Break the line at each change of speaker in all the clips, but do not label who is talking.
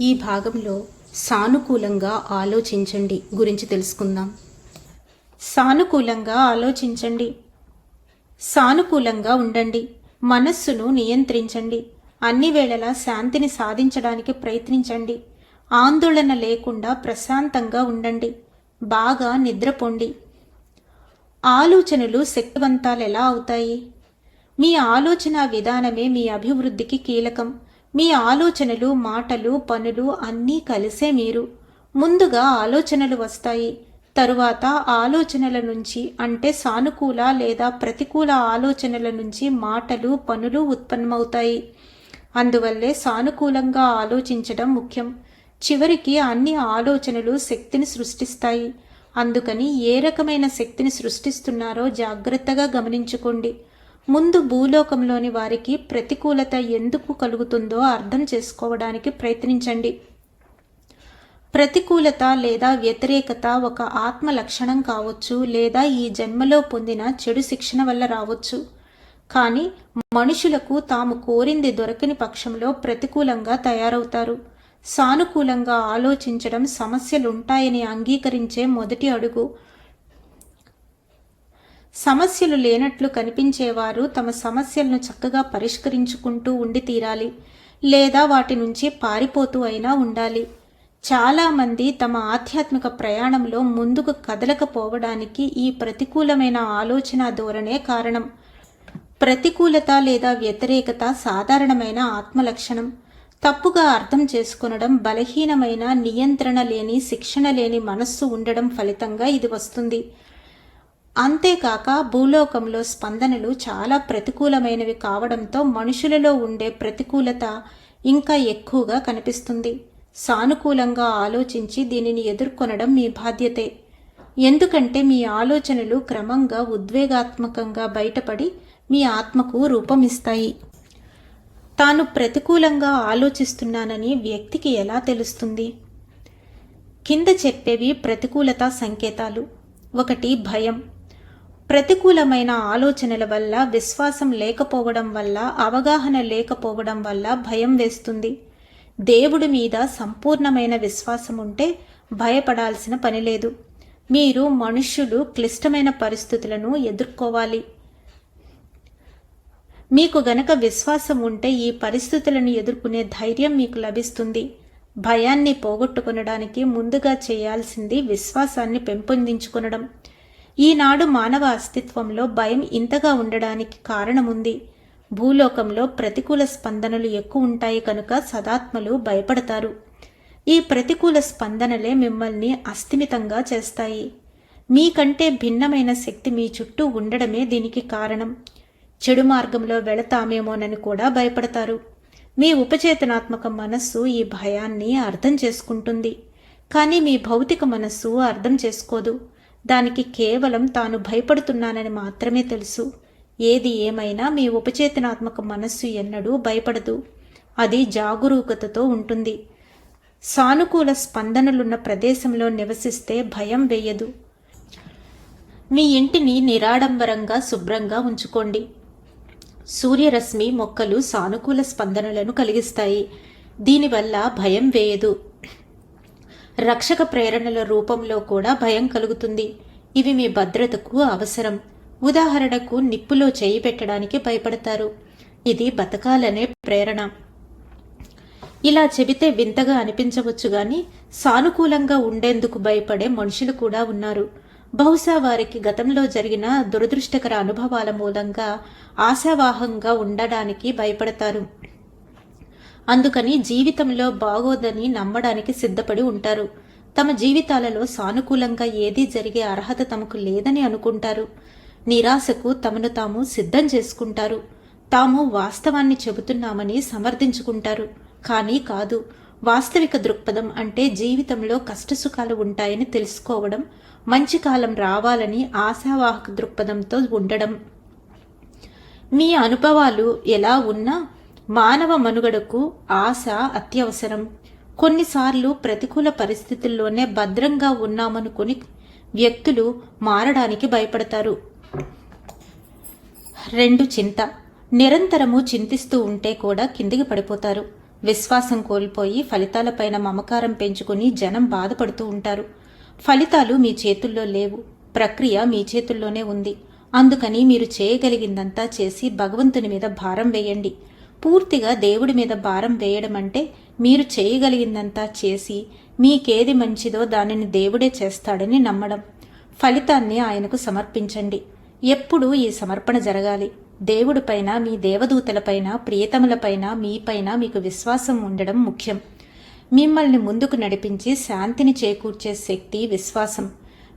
ఈ భాగంలో సానుకూలంగా ఆలోచించండి గురించి తెలుసుకుందాం. సానుకూలంగా ఆలోచించండి. సానుకూలంగా ఉండండి. మనస్సును నియంత్రించండి. అన్ని వేళలా శాంతిని సాధించడానికి ప్రయత్నించండి. ఆందోళన లేకుండా ప్రశాంతంగా ఉండండి. బాగా నిద్రపోండి ఆలోచనలు శక్తివంతాలు ఎలా అవుతాయి? మీ ఆలోచన విధానమే మీ అభివృద్ధికి కీలకం. మీ ఆలోచనలు మాటలు పనులు అన్నీ కలిసే మీరు. ముందుగా ఆలోచనలు వస్తాయి. తరువాత ఆలోచనల నుంచి అంటే సానుకూల లేదా ప్రతికూల ఆలోచనల నుంచి మాటలు పనులు ఉత్పన్నమవుతాయి. అందువల్లే సానుకూలంగా ఆలోచించడం ముఖ్యం. చివరికి అన్ని ఆలోచనలు శక్తిని సృష్టిస్తాయి. అందుకని ఏ రకమైన శక్తిని సృష్టిస్తున్నారో జాగ్రత్తగా గమనించుకోండి. ముందు భూలోకంలోని వారికి ప్రతికూలత ఎందుకు కలుగుతుందో అర్థం చేసుకోవడానికి ప్రయత్నించండి. ప్రతికూలత లేదా వ్యతిరేకత ఒక ఆత్మ లక్షణం కావచ్చు లేదా ఈ జన్మలో పొందిన చెడు శిక్షణ వల్ల రావచ్చు. కానీ మనుషులకు తాము కోరింది దొరకని పక్షంలో ప్రతికూలంగా తయారవుతారు. సానుకూలంగా ఆలోచించడం సమస్యలుంటాయని అంగీకరించే మొదటి అడుగు. సమస్యలు లేనట్లు కనిపించేవారు తమ సమస్యలను చక్కగా పరిష్కరించుకుంటూ ఉండి తీరాలి లేదా వాటి నుంచి పారిపోతూ అయినా ఉండాలి. చాలామంది తమ ఆధ్యాత్మిక ప్రయాణంలో ముందుకు కదలకపోవడానికి ఈ ప్రతికూలమైన ఆలోచన ధోరణే కారణం. ప్రతికూలత లేదా వ్యతిరేకత సాధారణమైన ఆత్మలక్షణం. తప్పుగా అర్థం చేసుకొనడం బలహీనమైన నియంత్రణ లేని శిక్షణ లేని మనస్సు ఉండడం ఫలితంగా ఇది వస్తుంది. అంతేకాక భూలోకంలో స్పందనలు చాలా ప్రతికూలమైనవి కావడంతో మనుషులలో ఉండే ప్రతికూలత ఇంకా ఎక్కువగా కనిపిస్తుంది. సానుకూలంగా ఆలోచించి దీనిని ఎదుర్కొనడం మీ బాధ్యతే. ఎందుకంటే మీ ఆలోచనలు క్రమంగా ఉద్వేగాత్మకంగా బయటపడి మీ ఆత్మకు రూపమిస్తాయి. తాను ప్రతికూలంగా ఆలోచిస్తున్నానని వ్యక్తికి ఎలా తెలుస్తుంది? కింద చెప్పేవి ప్రతికూలత సంకేతాలు. ఒకటి భయం. ప్రతికూలమైన ఆలోచనల వల్ల విశ్వాసం లేకపోవడం వల్ల అవగాహన లేకపోవడం వల్ల భయం వేస్తుంది. దేవుడి మీద సంపూర్ణమైన విశ్వాసం ఉంటే భయపడాల్సిన పని లేదు. మీరు మనుష్యులు క్లిష్టమైన పరిస్థితులను ఎదుర్కోవాలి. మీకు గనక విశ్వాసం ఉంటే ఈ పరిస్థితులను ఎదుర్కొనే ధైర్యం మీకు లభిస్తుంది. భయాన్ని పోగొట్టుకొనడానికి ముందుగా చేయాల్సింది విశ్వాసాన్ని పెంపొందించుకొనడం. ఈనాడు మానవ అస్తిత్వంలో భయం ఇంతగా ఉండడానికి కారణముంది. భూలోకంలో ప్రతికూల స్పందనలు ఎక్కువ ఉంటాయి కనుక సదాత్మలు భయపడతారు. ఈ ప్రతికూల స్పందనలే మిమ్మల్ని అస్థిమితంగా చేస్తాయి. మీకంటే భిన్నమైన శక్తి మీ చుట్టూ ఉండడమే దీనికి కారణం. చెడు మార్గంలో వెళతామేమోనని కూడా భయపడతారు. మీ ఉపచేతనాత్మక మనస్సు ఈ భయాన్ని అర్థం చేసుకుంటుంది. కానీ మీ భౌతిక మనస్సు అర్థం చేసుకోదు. దానికి కేవలం తాను భయపడుతున్నానని మాత్రమే తెలుసు. ఏది ఏమైనా మీ ఉపచేతనాత్మక మనస్సు ఎన్నడూ భయపడదు. అది జాగరూకతతో ఉంటుంది. సానుకూల స్పందనలున్న ప్రదేశంలో నివసిస్తే భయం వేయదు. మీ ఇంటిని నిరాడంబరంగా శుభ్రంగా ఉంచుకోండి. సూర్యరశ్మి మొక్కలు సానుకూల స్పందనలను కలిగిస్తాయి. దీనివల్ల భయం వేయదు. రక్షక ప్రేరణల రూపంలో కూడా భయం కలుగుతుంది. ఇవి మీ భద్రతకు అవసరం. ఉదాహరణకు నిప్పులో చేయి పెట్టడానికి భయపడతారు. ఇది బతకాలనే ప్రేరణ. ఇలా చెబితే వింతగా అనిపించవచ్చు గాని సానుకూలంగా ఉండేందుకు భయపడే మనుషులు కూడా ఉన్నారు. బహుశా వారికి గతంలో జరిగిన దురదృష్టకర అనుభవాల మూలంగా ఆశావాహంగా ఉండడానికి భయపడతారు. అందుకని జీవితంలో బాగోదని నమ్మడానికి సిద్ధపడి ఉంటారు. తమ జీవితాలలో సానుకూలంగా ఏదీ జరిగే అర్హత తమకు లేదని అనుకుంటారు. నిరాశకు తమను తాము సిద్ధం చేసుకుంటారు. తాము వాస్తవాన్ని చెబుతున్నామని సమర్థించుకుంటారు. కానీ కాదు వాస్తవిక దృక్పథం అంటే జీవితంలో కష్టసుఖాలు ఉంటాయని తెలుసుకోవడం మంచి కాలం రావాలని ఆశావాహక దృక్పథంతో ఉండడం. మీ అనుభవాలు ఎలా ఉన్నా మానవ మనుగడకు ఆశ అత్యవసరం. కొన్నిసార్లు ప్రతికూల పరిస్థితుల్లోనే భద్రంగా ఉన్నామనుకుని వ్యక్తులు మారడానికి భయపడతారు. రెండు చింత. నిరంతరము చింతిస్తూ ఉంటే కూడా కిందికి పడిపోతారు. విశ్వాసం కోల్పోయి ఫలితాలపైన మమకారం పెంచుకుని జనం బాధపడుతూ ఉంటారు. ఫలితాలు మీ చేతుల్లో లేవు. ప్రక్రియ మీ చేతుల్లోనే ఉంది. అందుకని మీరు చేయగలిగిందంతా చేసి భగవంతుని మీద భారం వేయండి. పూర్తిగా దేవుడి మీద భారం వేయడం అంటే మీరు చేయగలిగిందంతా చేసి మీకేది మంచిదో దానిని దేవుడే చేస్తాడని నమ్మడం. ఫలితాన్ని ఆయనకు సమర్పించండి. ఎప్పుడూ ఈ సమర్పణ జరగాలి. దేవుడిపైన మీ దేవదూతలపైన ప్రియతములపైన మీపైన మీకు విశ్వాసం ఉండడం ముఖ్యం. మిమ్మల్ని ముందుకు నడిపించి శాంతిని చేకూర్చే శక్తి విశ్వాసం.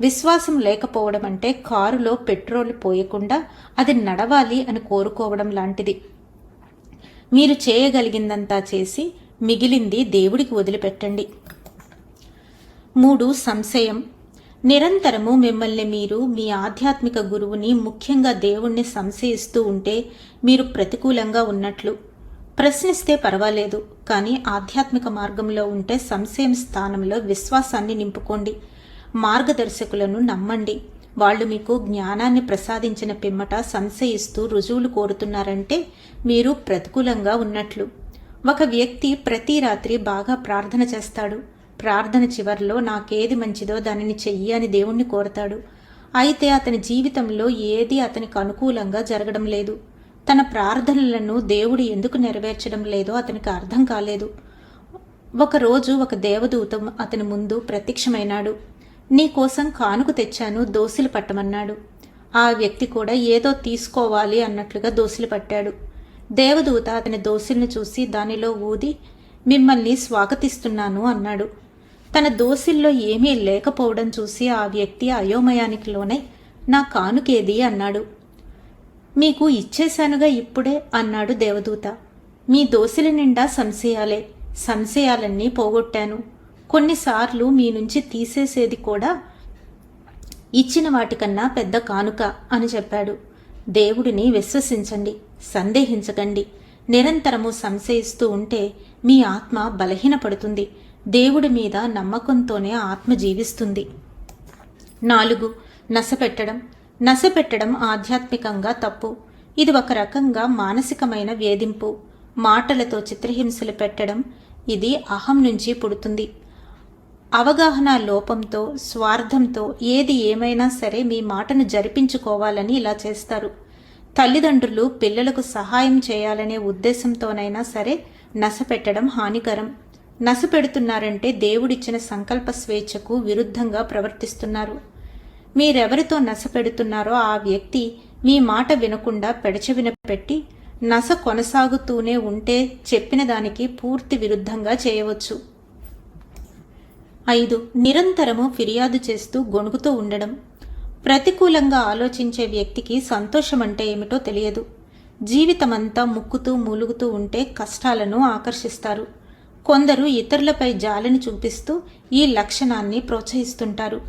విశ్వాసం లేకపోవడం అంటే కారులో పెట్రోల్ పోయకుండా అది నడవాలి అని కోరుకోవడం లాంటిది. మీరు చేయగలిగిందంతా చేసి మిగిలింది దేవుడికి వదిలిపెట్టండి. మూడు సంశయం. నిరంతరము మిమ్మల్ని మీరు మీ ఆధ్యాత్మిక గురువుని ముఖ్యంగా దేవుణ్ణి సంశయిస్తూ ఉంటే మీరు ప్రతికూలంగా ఉన్నట్లు. ప్రశ్నిస్తే పర్వాలేదు కానీ ఆధ్యాత్మిక మార్గంలో ఉంటే సంశయం స్థానంలో విశ్వాసాన్ని నింపుకోండి. మార్గదర్శకులను నమ్మండి. వాళ్ళు మీకు జ్ఞానాన్ని ప్రసాదించిన పిమ్మట సంశయిస్తూ రుజువులు కోరుతున్నారంటే మీరు ప్రతికూలంగా ఉన్నట్లు. ఒక వ్యక్తి ప్రతి రాత్రి బాగా ప్రార్థన చేస్తాడు. ప్రార్థన చివర్లో నాకేది మంచిదో దానిని చెయ్యి అని దేవుణ్ణి కోరతాడు. అయితే అతని జీవితంలో ఏది అతనికి అనుకూలంగా జరగడం లేదు. తన ప్రార్థనలను దేవుడు ఎందుకు నెరవేర్చడం లేదో అతనికి అర్థం కాలేదు. ఒకరోజు ఒక దేవదూత అతని ముందు ప్రత్యక్షమైనాడు. నీకోసం కానుకు కానుక తెచ్చాను దోసిలు పట్టమన్నాడు. ఆ వ్యక్తి కూడా ఏదో తీసుకోవాలి అన్నట్లుగా దోసిలు పట్టాడు. దేవదూత అతని దోసిల్ని చూసి దానిలో ఊది మిమ్మల్ని స్వాగతిస్తున్నాను అన్నాడు. తన దోసిల్లో ఏమీ లేకపోవడం చూసి ఆ వ్యక్తి అయోమయానికి లోనై నా కానుకేది అన్నాడు. మీకు ఇచ్చేశానుగా ఇప్పుడే అన్నాడు దేవదూత. మీ దోసుల నిండా సంశయాలే సంశయాలన్నీ పోగొట్టాను. కొన్నిసార్లు మీ నుంచి తీసేసేది కూడా ఇచ్చిన వాటికన్నా పెద్ద కానుక అని చెప్పాడు. దేవుడిని విశ్వసించండి సందేహించకండి. నిరంతరము సంశయిస్తూ ఉంటే మీ ఆత్మ బలహీనపడుతుంది. దేవుడి మీద నమ్మకంతోనే ఆత్మ జీవిస్తుంది. నాలుగు నసపెట్టడం. నసపెట్టడం ఆధ్యాత్మికంగా తప్పు. ఇది ఒక రకంగా మానసికమైన వేధింపు. మాటలతో చిత్రహింసలు పెట్టడం ఇది అహం నుంచి పుడుతుంది. అవగాహన లోపంతో స్వార్థంతో ఏది ఏమైనా సరే మీ మాటను జరిపించుకోవాలని ఇలా చేస్తారు. తల్లిదండ్రులు పిల్లలకు సహాయం చేయాలనే ఉద్దేశంతోనైనా సరే నసపెట్టడం హానికరం. నసపెడుతున్నారంటే దేవుడిచ్చిన సంకల్ప స్వేచ్ఛకు విరుద్ధంగా ప్రవర్తిస్తున్నారు. మీరెవరితో నసపెడుతున్నారో ఆ వ్యక్తి మీ మాట వినకుండా పెడచెవిన పెట్టి నస కొనసాగుతూనే ఉంటే చెప్పిన దానికి పూర్తి విరుద్ధంగా చేయవచ్చు. ఐదు నిరంతరము ఫిర్యాదు చేస్తూ గొణుగుతూ ఉండడం. ప్రతికూలంగా ఆలోచించే వ్యక్తికి సంతోషం అంటే ఏమిటో తెలియదు. జీవితమంతా ముక్కుతూ మూలుగుతూ ఉంటే కష్టాలను ఆకర్షిస్తారు. కొందరు ఇతరులపై జాలిని చూపిస్తూ ఈ లక్షణాన్ని ప్రోత్సహిస్తుంటారు.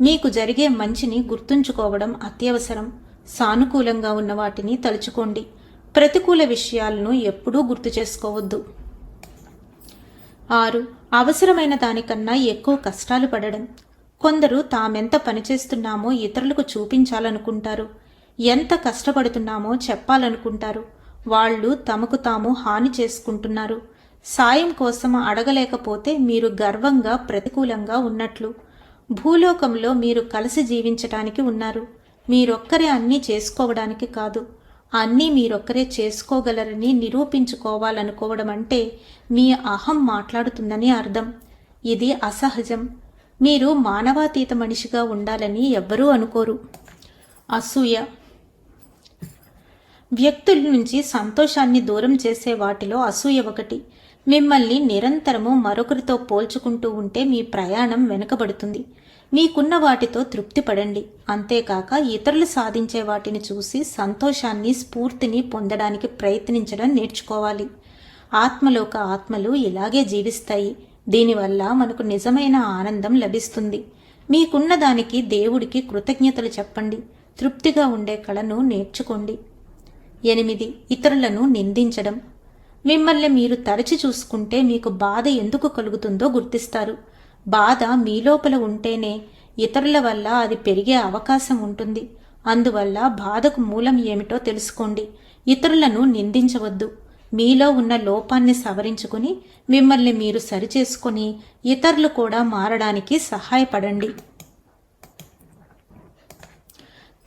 మీకు జరిగే మంచిని గుర్తుంచుకోవడం అత్యవసరం. సానుకూలంగా ఉన్న వాటిని తలుచుకోండి. ప్రతికూల విషయాలను ఎప్పుడూ గుర్తు చేసుకోవద్దు. ఆరు అవసరమైన దానికన్నా ఎక్కువ కష్టాలు పడడం. కొందరు తామెంత పనిచేస్తున్నామో ఇతరులకు చూపించాలనుకుంటారు. ఎంత కష్టపడుతున్నామో చెప్పాలనుకుంటారు. వాళ్ళు తమకు తాము హాని చేసుకుంటున్నారు. సాయం కోసం అడగలేకపోతే మీరు గర్వంగా ప్రతికూలంగా ఉన్నట్లు. భూలోకంలో మీరు కలిసి జీవించటానికి ఉన్నారు. మీరొక్కరే అన్నీ చేసుకోవడానికి కాదు. అన్నీ మీరొక్కరే చేసుకోగలరని నిరూపించుకోవాలనుకోవడం అంటే మీ అహం మాట్లాడుతుందని అర్థం. ఇది అసహజం. మీరు మానవాతీత మనిషిగా ఉండాలని ఎవ్వరూ అనుకోరు. అసూయ. వ్యక్తుల నుంచి సంతోషాన్ని దూరం చేసే వాటిలో అసూయ ఒకటి. మిమ్మల్ని నిరంతరము మరొకరితో పోల్చుకుంటూ ఉంటే మీ ప్రయాణం వెనుకబడుతుంది. మీకున్న వాటితో తృప్తి పడండి అంతేకాక ఇతరులు సాధించే వాటిని చూసి సంతోషాన్ని స్ఫూర్తిని పొందడానికి ప్రయత్నించడం నేర్చుకోవాలి. ఆత్మలోక ఆత్మలు ఇలాగే జీవిస్తాయి. దీనివల్ల మనకు నిజమైన ఆనందం లభిస్తుంది. మీకున్న దానికి దేవుడికి కృతజ్ఞతలు చెప్పండి. తృప్తిగా ఉండే కళను నేర్చుకోండి. ఎనిమిది. ఇతరులను నిందించడం. మిమ్మల్ని మీరు తరచి చూసుకుంటే మీకు బాధ ఎందుకు కలుగుతుందో గుర్తిస్తారు. బాధ మీ లోపల ఉంటేనే ఇతరుల వల్ల అది పెరిగే అవకాశం ఉంటుంది. అందువల్ల బాధకు మూలం ఏమిటో తెలుసుకోండి. ఇతరులను నిందించవద్దు. మీలో ఉన్న లోపాన్ని సవరించుకుని మిమ్మల్ని మీరు సరిచేసుకొని ఇతరులు కూడా మారడానికి సహాయపడండి.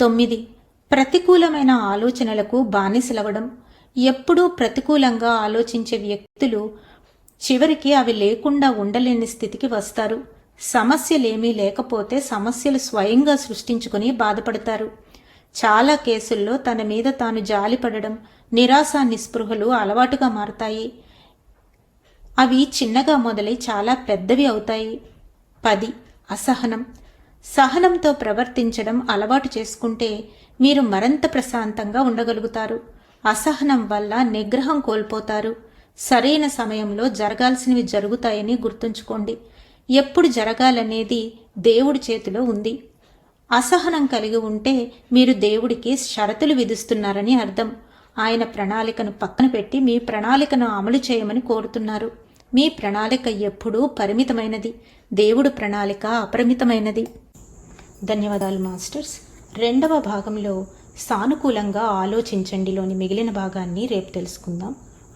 తొమ్మిది. ప్రతికూలమైన ఆలోచనలకు బానిసలవడం. ఎప్పుడూ ప్రతికూలంగా ఆలోచించే వ్యక్తులు చివరికి అవి లేకుండా ఉండలేని స్థితికి వస్తారు. సమస్యలేమీ లేకపోతే సమస్యలు స్వయంగా సృష్టించుకుని బాధపడతారు. చాలా కేసుల్లో తన మీద తాను జాలిపడడం నిరాశ నిస్పృహలు అలవాటుగా మారతాయి. అవి చిన్నగా మొదలై చాలా పెద్దవి అవుతాయి. పది. అసహనం. సహనంతో ప్రవర్తించడం అలవాటు చేసుకుంటే మీరు మరింత ప్రశాంతంగా ఉండగలుగుతారు. అసహనం వల్ల నిగ్రహం కోల్పోతారు. సరైన సమయంలో జరగాల్సినవి జరుగుతాయని గుర్తుంచుకోండి. ఎప్పుడు జరగాలనేది దేవుడి చేతిలో ఉంది. అసహనం కలిగి ఉంటే మీరు దేవుడికి షరతులు విధిస్తున్నారని అర్థం. ఆయన ప్రణాళికను పక్కన పెట్టి మీ ప్రణాళికను అమలు చేయమని కోరుతున్నారు. మీ ప్రణాళిక ఎప్పుడూ పరిమితమైనది. దేవుడు ప్రణాళిక అపరిమితమైనది. ధన్యవాదాలు మాస్టర్స్. రెండవ భాగంలో సానుకూలంగా ఆలోచించండిలోని మిగిలిన భాగాన్ని రేపు తెలుసుకుందాం.